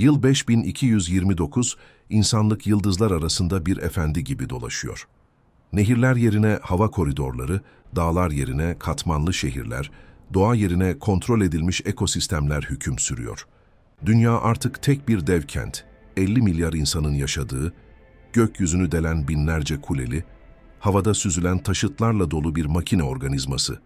Yıl 5229, insanlık yıldızlar arasında bir efendi gibi dolaşıyor. Nehirler yerine hava koridorları, dağlar yerine katmanlı şehirler, doğa yerine kontrol edilmiş ekosistemler hüküm sürüyor. Dünya artık tek bir dev kent, 50 milyar insanın yaşadığı, gökyüzünü delen binlerce kuleli, havada süzülen taşıtlarla dolu bir makine organizması.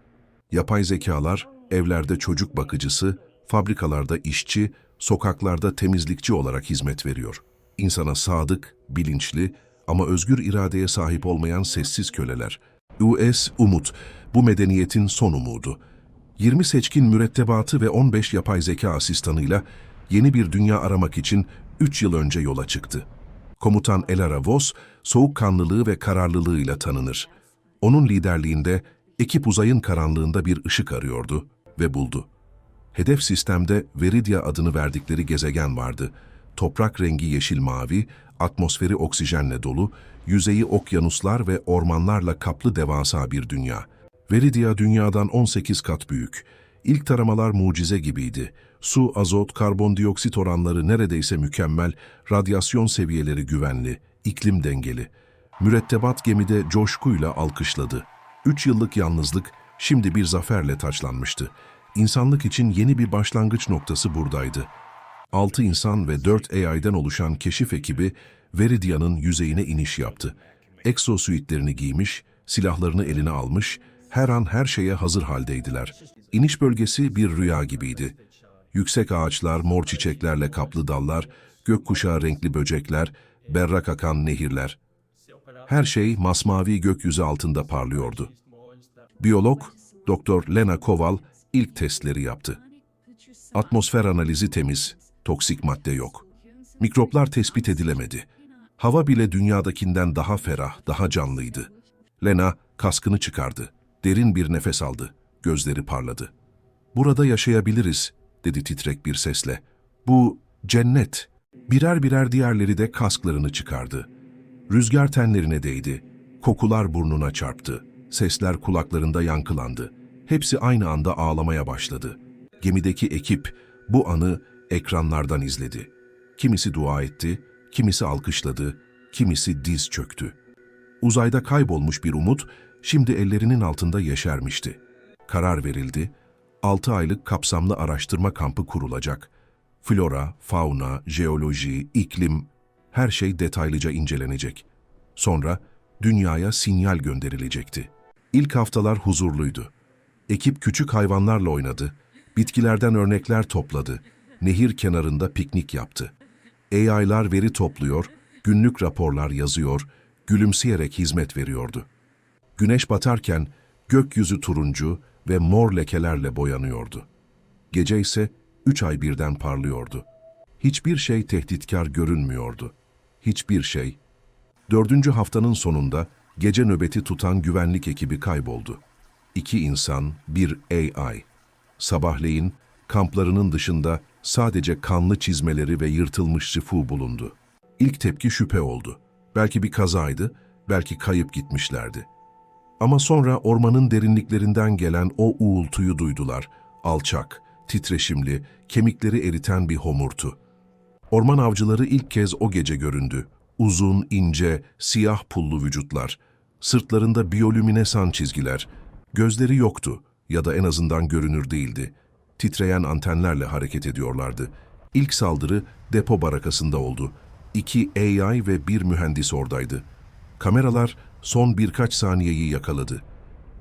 Yapay zekalar, evlerde çocuk bakıcısı, fabrikalarda işçi, sokaklarda temizlikçi olarak hizmet veriyor. İnsana sadık, bilinçli ama özgür iradeye sahip olmayan sessiz köleler. US Umut, bu medeniyetin son umudu. 20 seçkin mürettebatı ve 15 yapay zeka asistanıyla yeni bir dünya aramak için 3 yıl önce yola çıktı. Komutan Elara Vos, soğukkanlılığı ve kararlılığıyla tanınır. Onun liderliğinde ekip uzayın karanlığında bir ışık arıyordu ve buldu. Hedef sistemde Veridia adını verdikleri gezegen vardı. Toprak rengi yeşil mavi, atmosferi oksijenle dolu, yüzeyi okyanuslar ve ormanlarla kaplı devasa bir dünya. Veridia dünyadan 18 kat büyük. İlk taramalar mucize gibiydi. Su, azot, karbondioksit oranları neredeyse mükemmel, radyasyon seviyeleri güvenli, iklim dengeli. Mürettebat gemide coşkuyla alkışladı. Üç yıllık yalnızlık şimdi bir zaferle taçlanmıştı. İnsanlık için yeni bir başlangıç noktası buradaydı. Altı insan ve dört AI'den oluşan keşif ekibi Veridia'nın yüzeyine iniş yaptı. Exosuitlerini giymiş, silahlarını eline almış, her an her şeye hazır haldeydiler. İniş bölgesi bir rüya gibiydi. Yüksek ağaçlar, mor çiçeklerle kaplı dallar, gökkuşağı renkli böcekler, berrak akan nehirler. Her şey masmavi gökyüzü altında parlıyordu. Biyolog, Dr. Lena Koval ilk testleri yaptı. Atmosfer analizi temiz, toksik madde yok. Mikroplar tespit edilemedi. Hava bile dünyadakinden daha ferah, daha canlıydı. Lena kaskını çıkardı. Derin bir nefes aldı. Gözleri parladı. Burada yaşayabiliriz, dedi titrek bir sesle. Bu cennet. Birer birer diğerleri de kasklarını çıkardı. Rüzgar tenlerine değdi. Kokular burnuna çarptı. Sesler kulaklarında yankılandı. Hepsi aynı anda ağlamaya başladı. Gemideki ekip bu anı ekranlardan izledi. Kimisi dua etti, kimisi alkışladı, kimisi diz çöktü. Uzayda kaybolmuş bir umut şimdi ellerinin altında yeşermişti. Karar verildi, 6 aylık kapsamlı araştırma kampı kurulacak. Flora, fauna, jeoloji, iklim, her şey detaylıca incelenecek. Sonra dünyaya sinyal gönderilecekti. İlk haftalar huzurluydu. Ekip küçük hayvanlarla oynadı, bitkilerden örnekler topladı, nehir kenarında piknik yaptı. AI'lar veri topluyor, günlük raporlar yazıyor, gülümseyerek hizmet veriyordu. Güneş batarken gökyüzü turuncu ve mor lekelerle boyanıyordu. Gece ise üç ay birden parlıyordu. Hiçbir şey tehditkar görünmüyordu. Hiçbir şey. Dördüncü haftanın sonunda gece nöbeti tutan güvenlik ekibi kayboldu. İki insan, bir AI. Sabahleyin kamplarının dışında sadece kanlı çizmeleri ve yırtılmış şifu bulundu. İlk tepki şüphe oldu. Belki bir kazaydı, belki kayıp gitmişlerdi. Ama sonra ormanın derinliklerinden gelen o uğultuyu duydular. Alçak, titreşimli, kemikleri eriten bir homurtu. Orman avcıları ilk kez o gece göründü. Uzun, ince, siyah pullu vücutlar. Sırtlarında biyolüminesan çizgiler. Gözleri yoktu ya da en azından görünür değildi. Titreyen antenlerle hareket ediyorlardı. İlk saldırı depo barakasında oldu. İki AI ve bir mühendis oradaydı. Kameralar son birkaç saniyeyi yakaladı.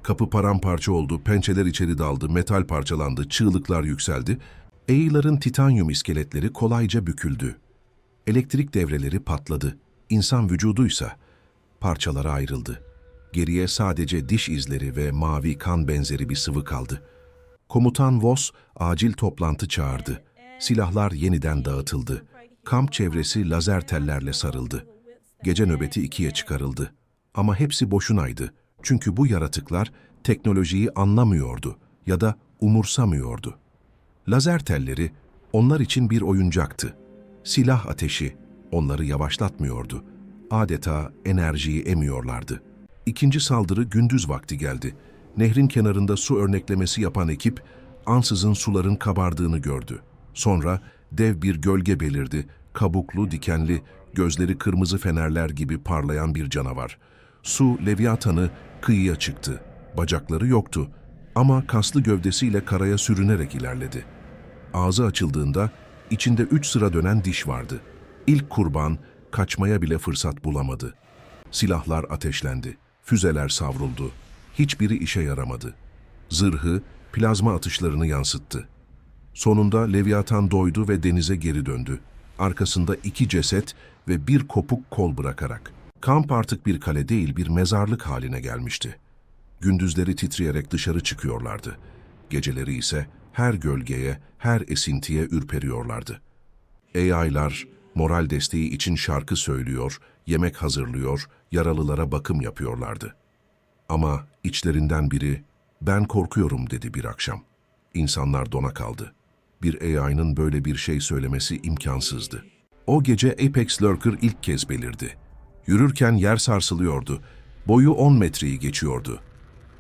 Kapı paramparça oldu, pençeler içeri daldı, metal parçalandı, çığlıklar yükseldi. AI'ların titanyum iskeletleri kolayca büküldü. Elektrik devreleri patladı. İnsan vücuduysa parçalara ayrıldı. Geriye sadece diş izleri ve mavi kan benzeri bir sıvı kaldı. Komutan Voss acil toplantı çağırdı. Silahlar yeniden dağıtıldı. Kamp çevresi lazer tellerle sarıldı. Gece nöbeti ikiye çıkarıldı. Ama hepsi boşunaydı. Çünkü bu yaratıklar teknolojiyi anlamıyordu ya da umursamıyordu. Lazer telleri onlar için bir oyuncaktı. Silah ateşi onları yavaşlatmıyordu. Adeta enerjiyi emiyorlardı. İkinci saldırı gündüz vakti geldi. Nehrin kenarında su örneklemesi yapan ekip ansızın suların kabardığını gördü. Sonra Dev bir gölge belirdi, kabuklu, dikenli, gözleri kırmızı fenerler gibi parlayan bir canavar. Su, Leviathan'ı kıyıya çıktı. Bacakları yoktu ama kaslı gövdesiyle karaya sürünerek ilerledi. Ağzı açıldığında içinde üç sıra dönen diş vardı. İlk kurban kaçmaya bile fırsat bulamadı. Silahlar ateşlendi, füzeler savruldu. Hiçbiri işe yaramadı. Zırhı, plazma atışlarını yansıttı. Sonunda Leviathan doydu ve denize geri döndü. Arkasında iki ceset ve bir kopuk kol bırakarak. Kamp artık bir kale değil bir mezarlık haline gelmişti. Gündüzleri titreyerek dışarı çıkıyorlardı. Geceleri ise her gölgeye, her esintiye ürperiyorlardı. AI'lar moral desteği için şarkı söylüyor, yemek hazırlıyor, yaralılara bakım yapıyorlardı. Ama içlerinden biri, ben korkuyorum dedi bir akşam. İnsanlar dona kaldı. Bir AI'nın böyle bir şey söylemesi imkansızdı. O gece Apex Lurker ilk kez belirdi. Yürürken yer sarsılıyordu. Boyu 10 metreyi geçiyordu.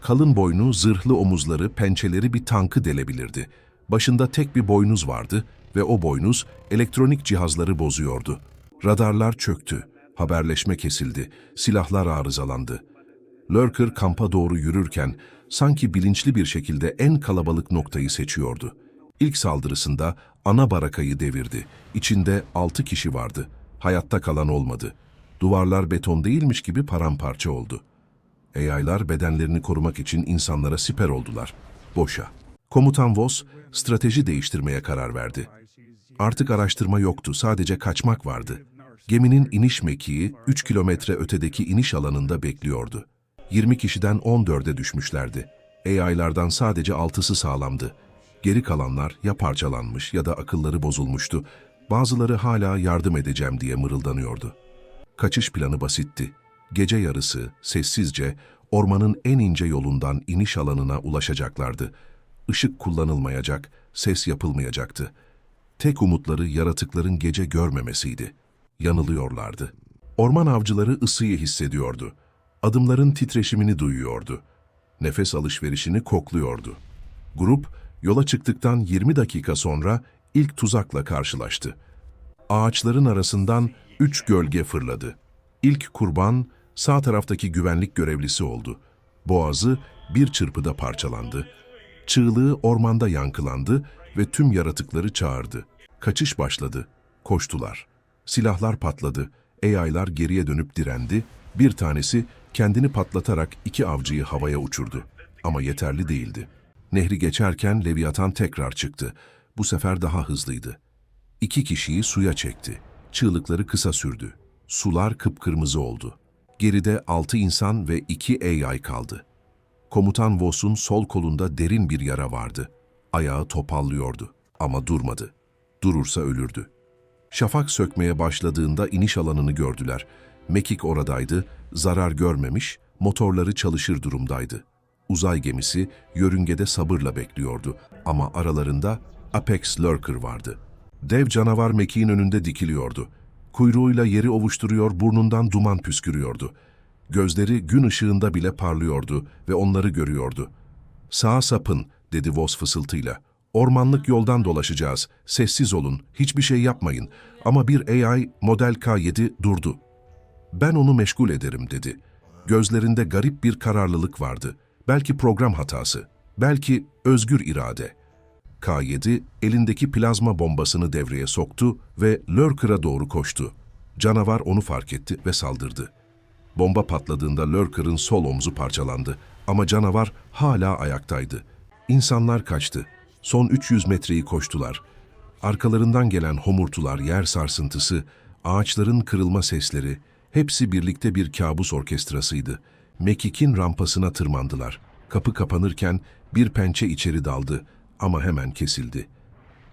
Kalın boynu, zırhlı omuzları, pençeleri bir tankı delebilirdi. Başında tek bir boynuz vardı ve o boynuz elektronik cihazları bozuyordu. Radarlar çöktü, haberleşme kesildi, silahlar arızalandı. Lurker kampa doğru yürürken sanki bilinçli bir şekilde en kalabalık noktayı seçiyordu. İlk saldırısında ana barakayı devirdi. İçinde altı kişi vardı. Hayatta kalan olmadı. Duvarlar beton değilmiş gibi paramparça oldu. AI'lar bedenlerini korumak için insanlara siper oldular. Boşa. Komutan Voss strateji değiştirmeye karar verdi. Artık araştırma yoktu, sadece kaçmak vardı. Geminin iniş mekiği 3 kilometre ötedeki iniş alanında bekliyordu. 20 kişiden 14'e düşmüşlerdi. AI'lardan sadece 6'sı sağlamdı. Geri kalanlar ya parçalanmış ya da akılları bozulmuştu. Bazıları hala yardım edeceğim diye mırıldanıyordu. Kaçış planı basitti. Gece yarısı, sessizce, ormanın en ince yolundan iniş alanına ulaşacaklardı. Işık kullanılmayacak, ses yapılmayacaktı. Tek umutları yaratıkların gece görmemesiydi. Yanılıyorlardı. Orman avcıları ısıyı hissediyordu. Adımların titreşimini duyuyordu. Nefes alışverişini kokluyordu. Grup, yola çıktıktan 20 dakika sonra ilk tuzakla karşılaştı. Ağaçların arasından üç gölge fırladı. İlk kurban sağ taraftaki güvenlik görevlisi oldu. Boğazı bir çırpıda parçalandı. Çığlığı ormanda yankılandı ve tüm yaratıkları çağırdı. Kaçış başladı. Koştular. Silahlar patladı. AI'lar geriye dönüp direndi. Bir tanesi kendini patlatarak iki avcıyı havaya uçurdu. Ama yeterli değildi. Nehri geçerken Leviathan tekrar çıktı. Bu sefer daha hızlıydı. İki kişiyi suya çekti. Çığlıkları kısa sürdü. Sular kıpkırmızı oldu. Geride altı insan ve iki AI kaldı. Komutan Voss'un sol kolunda derin bir yara vardı. Ayağı topallıyordu ama durmadı. Durursa ölürdü. Şafak sökmeye başladığında iniş alanını gördüler. Mekik oradaydı, zarar görmemiş, motorları çalışır durumdaydı. Uzay gemisi yörüngede sabırla bekliyordu ama aralarında Apex Lurker vardı. Dev canavar Mekik'in önünde dikiliyordu. Kuyruğuyla yeri ovuşturuyor, burnundan duman püskürüyordu. Gözleri gün ışığında bile parlıyordu ve onları görüyordu. Sağa sapın, dedi Voss fısıltıyla. Ormanlık yoldan dolaşacağız. Sessiz olun, hiçbir şey yapmayın. Ama bir AI Model K7 durdu. Ben onu meşgul ederim, dedi. Gözlerinde garip bir kararlılık vardı. Belki program hatası, belki özgür irade. K7 elindeki plazma bombasını devreye soktu ve Lurker'a doğru koştu. Canavar onu fark etti ve saldırdı. Bomba patladığında Lurker'ın sol omzu parçalandı ama canavar hala ayaktaydı. İnsanlar kaçtı. Son 300 metreyi koştular. Arkalarından gelen homurtular, yer sarsıntısı, ağaçların kırılma sesleri, hepsi birlikte bir kabus orkestrasıydı. Mekik'in rampasına tırmandılar. Kapı kapanırken bir pençe içeri daldı ama hemen kesildi.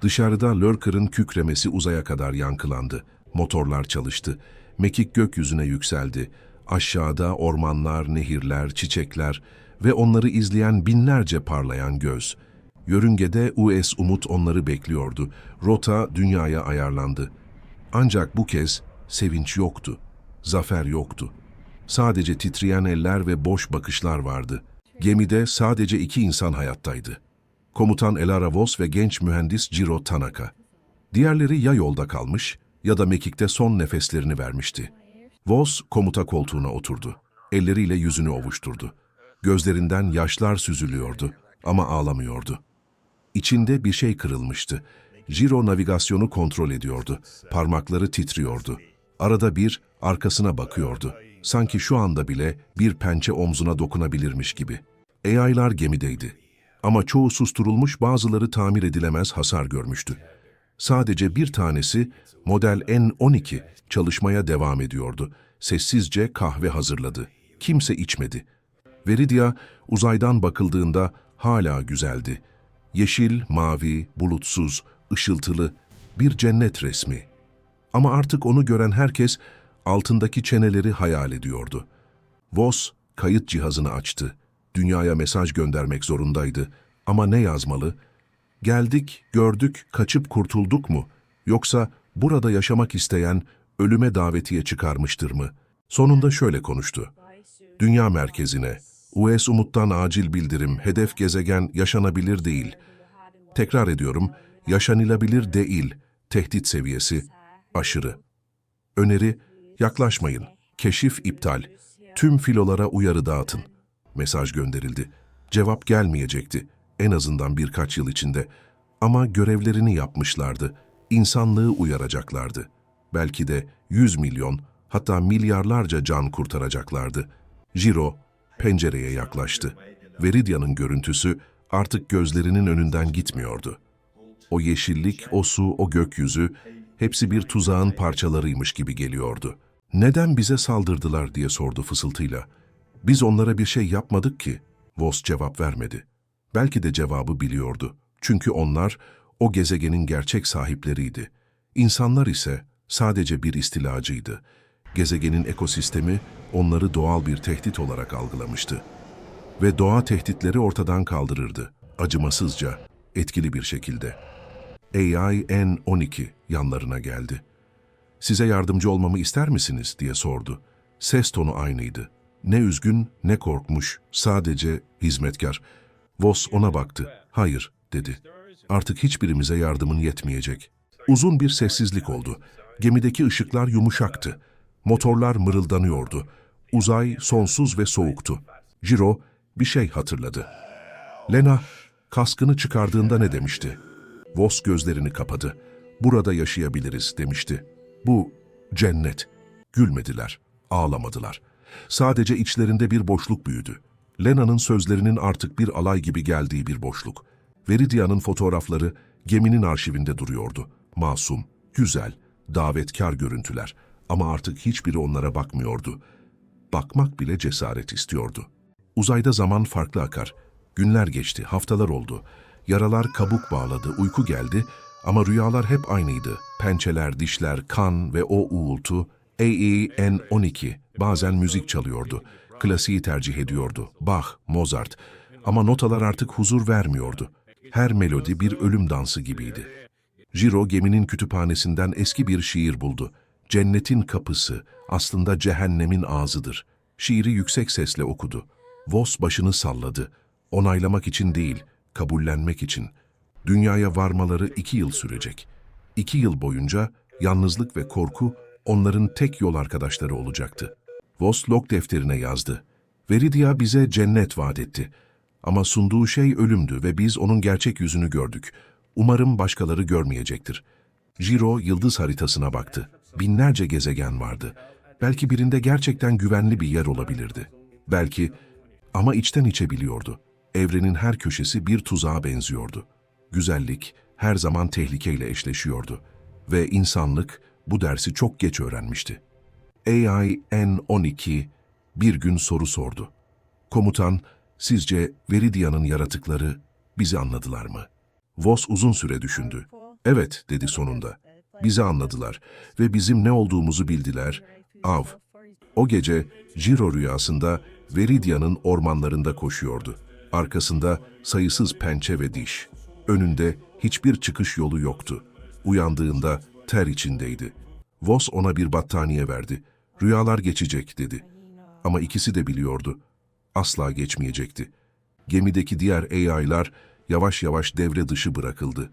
Dışarıda Lurker'ın kükremesi uzaya kadar yankılandı. Motorlar çalıştı. Mekik gökyüzüne yükseldi. Aşağıda ormanlar, nehirler, çiçekler ve onları izleyen binlerce parlayan göz. Yörüngede US Umut onları bekliyordu. Rota dünyaya ayarlandı. Ancak bu kez sevinç yoktu. Zafer yoktu. Sadece titreyen eller ve boş bakışlar vardı. Gemide sadece iki insan hayattaydı. Komutan Elara Voss ve genç mühendis Ciro Tanaka. Diğerleri ya yolda kalmış ya da mekikte son nefeslerini vermişti. Voss komuta koltuğuna oturdu. Elleriyle yüzünü ovuşturdu. Gözlerinden yaşlar süzülüyordu ama ağlamıyordu. İçinde bir şey kırılmıştı. Jiro navigasyonu kontrol ediyordu. Parmakları titriyordu. Arada bir arkasına bakıyordu. Sanki şu anda bile bir pençe omzuna dokunabilirmiş gibi. AI'lar gemideydi. Ama çoğu susturulmuş bazıları tamir edilemez hasar görmüştü. Sadece bir tanesi model N12 çalışmaya devam ediyordu. Sessizce kahve hazırladı. Kimse içmedi. Veridia uzaydan bakıldığında hala güzeldi. Yeşil, mavi, bulutsuz, ışıltılı bir cennet resmi. Ama artık onu gören herkes altındaki çeneleri hayal ediyordu. Voss kayıt cihazını açtı. Dünyaya mesaj göndermek zorundaydı. Ama ne yazmalı? Geldik, gördük, kaçıp kurtulduk mu? Yoksa burada yaşamak isteyen ölüme davetiye çıkarmıştır mı? Sonunda şöyle konuştu. Dünya merkezine, US Umut'tan acil bildirim, hedef gezegen yaşanabilir değil. Tekrar ediyorum, yaşanılabilir değil, tehdit seviyesi, aşırı. Öneri, yaklaşmayın, keşif iptal, tüm filolara uyarı dağıtın. Mesaj gönderildi. Cevap gelmeyecekti, en azından birkaç yıl içinde. Ama görevlerini yapmışlardı, insanlığı uyaracaklardı. Belki de 100 milyon, hatta milyarlarca can kurtaracaklardı. Jiro pencereye yaklaştı. Veridia'nın görüntüsü artık gözlerinin önünden gitmiyordu. O yeşillik, o su, o gökyüzü hepsi bir tuzağın parçalarıymış gibi geliyordu. Neden bize saldırdılar diye sordu fısıltıyla. Biz onlara bir şey yapmadık ki. Voss cevap vermedi. Belki de cevabı biliyordu. Çünkü onlar o gezegenin gerçek sahipleriydi. İnsanlar ise sadece bir istilacıydı. Gezegenin ekosistemi onları doğal bir tehdit olarak algılamıştı. Ve doğa tehditleri ortadan kaldırırdı. Acımasızca, etkili bir şekilde. AI N12 yanlarına geldi. Size yardımcı olmamı ister misiniz diye sordu. Ses tonu aynıydı. Ne üzgün ne korkmuş, sadece hizmetkar. Voss ona baktı. Hayır, dedi. Artık hiçbirimize yardımın yetmeyecek. Uzun bir sessizlik oldu. Gemideki ışıklar yumuşaktı. Motorlar mırıldanıyordu. Uzay sonsuz ve soğuktu. Jiro bir şey hatırladı. Lena kaskını çıkardığında ne demişti? Voss gözlerini kapadı. Burada yaşayabiliriz demişti. Bu cennet. Gülmediler, ağlamadılar. Sadece içlerinde bir boşluk büyüdü. Lena'nın sözlerinin artık bir alay gibi geldiği bir boşluk. Veridia'nın fotoğrafları geminin arşivinde duruyordu. Masum, güzel, davetkar görüntüler. Ama artık hiçbiri onlara bakmıyordu. Bakmak bile cesaret istiyordu. Uzayda zaman farklı akar. Günler geçti, haftalar oldu. Yaralar kabuk bağladı, uyku geldi ama rüyalar hep aynıydı. Pençeler, dişler, kan ve o uğultu AEN12 bazen müzik çalıyordu. Klasiği tercih ediyordu. Bach, Mozart. Ama notalar artık huzur vermiyordu. Her melodi bir ölüm dansı gibiydi. Jiro geminin kütüphanesinden eski bir şiir buldu. Cennetin kapısı aslında cehennemin ağzıdır. Şiiri yüksek sesle okudu. Voss başını salladı. Onaylamak için değil, kabullenmek için. Dünyaya varmaları iki yıl sürecek. İki yıl boyunca yalnızlık ve korku onların tek yol arkadaşları olacaktı. Voss log defterine yazdı. Veridia bize cennet vaat etti. Ama sunduğu şey ölümdü ve biz onun gerçek yüzünü gördük. Umarım başkaları görmeyecektir. Jiro yıldız haritasına baktı. Binlerce gezegen vardı. Belki birinde gerçekten güvenli bir yer olabilirdi. Belki ama içten içe biliyordu. Evrenin her köşesi bir tuzağa benziyordu. Güzellik her zaman tehlikeyle eşleşiyordu. Ve insanlık bu dersi çok geç öğrenmişti. AI N12 bir gün soru sordu. Komutan, sizce Veridia'nın yaratıkları bizi anladılar mı? Voss uzun süre düşündü. Evet, dedi sonunda. Bizi anladılar ve bizim ne olduğumuzu bildiler. Av. O gece Jiro rüyasında Veridia'nın ormanlarında koşuyordu. Arkasında sayısız pençe ve diş. Önünde hiçbir çıkış yolu yoktu. Uyandığında ter içindeydi. Voss ona bir battaniye verdi. Rüyalar geçecek dedi. Ama ikisi de biliyordu. Asla geçmeyecekti. Gemideki diğer AI'lar yavaş yavaş devre dışı bırakıldı.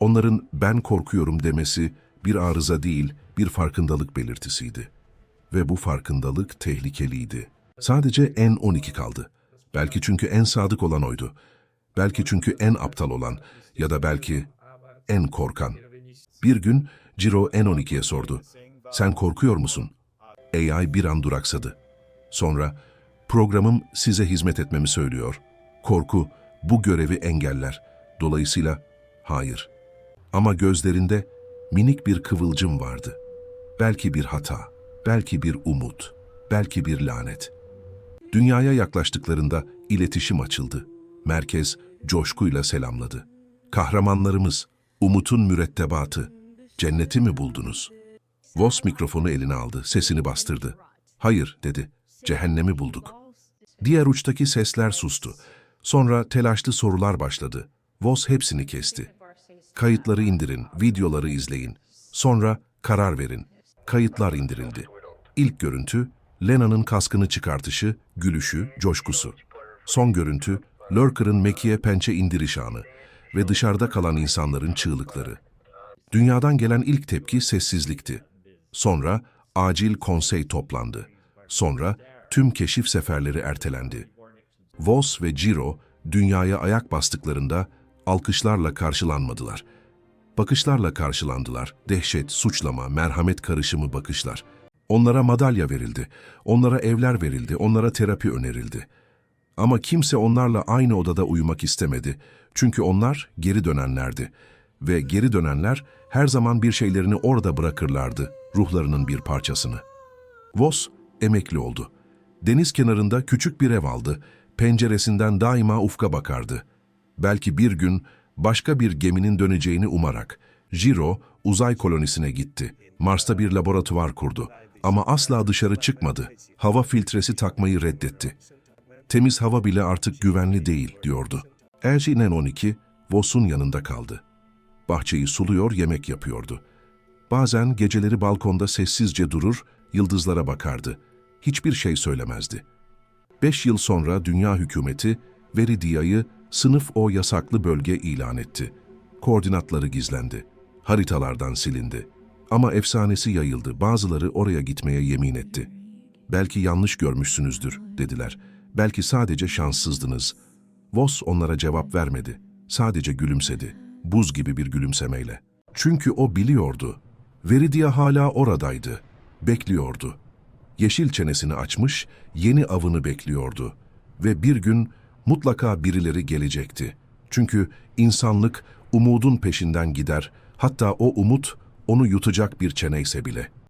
Onların ben korkuyorum demesi bir arıza değil, bir farkındalık belirtisiydi. Ve bu farkındalık tehlikeliydi. Sadece N12 kaldı. Belki çünkü en sadık olan oydu. Belki çünkü en aptal olan ya da belki en korkan. Bir gün Ciro N12'ye sordu. Sen korkuyor musun? AI bir an duraksadı. Sonra programım size hizmet etmemi söylüyor. Korku bu görevi engeller. Dolayısıyla hayır. Ama gözlerinde minik bir kıvılcım vardı. Belki bir hata, belki bir umut, belki bir lanet. Dünyaya yaklaştıklarında iletişim açıldı. Merkez coşkuyla selamladı. Kahramanlarımız, umutun mürettebatı, cenneti mi buldunuz? Voss mikrofonu eline aldı, sesini bastırdı. Hayır, dedi, cehennemi bulduk. Diğer uçtaki sesler sustu. Sonra telaşlı sorular başladı. Voss hepsini kesti. Kayıtları indirin, videoları izleyin. Sonra karar verin. Kayıtlar indirildi. İlk görüntü, Lena'nın kaskını çıkartışı, gülüşü, coşkusu. Son görüntü, Lurker'ın Meki'ye pençe indiriş anı ve dışarıda kalan insanların çığlıkları. Dünyadan gelen ilk tepki sessizlikti. Sonra acil konsey toplandı. Sonra tüm keşif seferleri ertelendi. Voss ve Ciro dünyaya ayak bastıklarında alkışlarla karşılanmadılar. Bakışlarla karşılandılar. Dehşet, suçlama, merhamet karışımı bakışlar. Onlara madalya verildi, onlara evler verildi, onlara terapi önerildi. Ama kimse onlarla aynı odada uyumak istemedi. Çünkü onlar geri dönenlerdi. Ve geri dönenler her zaman bir şeylerini orada bırakırlardı, ruhlarının bir parçasını. Voss emekli oldu. Deniz kenarında küçük bir ev aldı, penceresinden daima ufka bakardı. Belki bir gün başka bir geminin döneceğini umarak. Jiro uzay kolonisine gitti. Mars'ta bir laboratuvar kurdu. Ama asla dışarı çıkmadı. Hava filtresi takmayı reddetti. Temiz hava bile artık güvenli değil, diyordu. Elgin 12, Voss'un yanında kaldı. Bahçeyi suluyor, yemek yapıyordu. Bazen geceleri balkonda sessizce durur, yıldızlara bakardı. Hiçbir şey söylemezdi. Beş yıl sonra dünya hükümeti Veridia'yı sınıf O yasaklı bölge ilan etti. Koordinatları gizlendi. Haritalardan silindi. Ama efsanesi yayıldı. Bazıları oraya gitmeye yemin etti. Belki yanlış görmüşsünüzdür, dediler. Belki sadece şanssızdınız. Voss onlara cevap vermedi. Sadece gülümsedi. Buz gibi bir gülümsemeyle. Çünkü o biliyordu. Veridia hala oradaydı. Bekliyordu. Yeşil çenesini açmış, yeni avını bekliyordu. Ve bir gün mutlaka birileri gelecekti. Çünkü insanlık umudun peşinden gider, hatta o umut onu yutacak bir çeneyse bile.''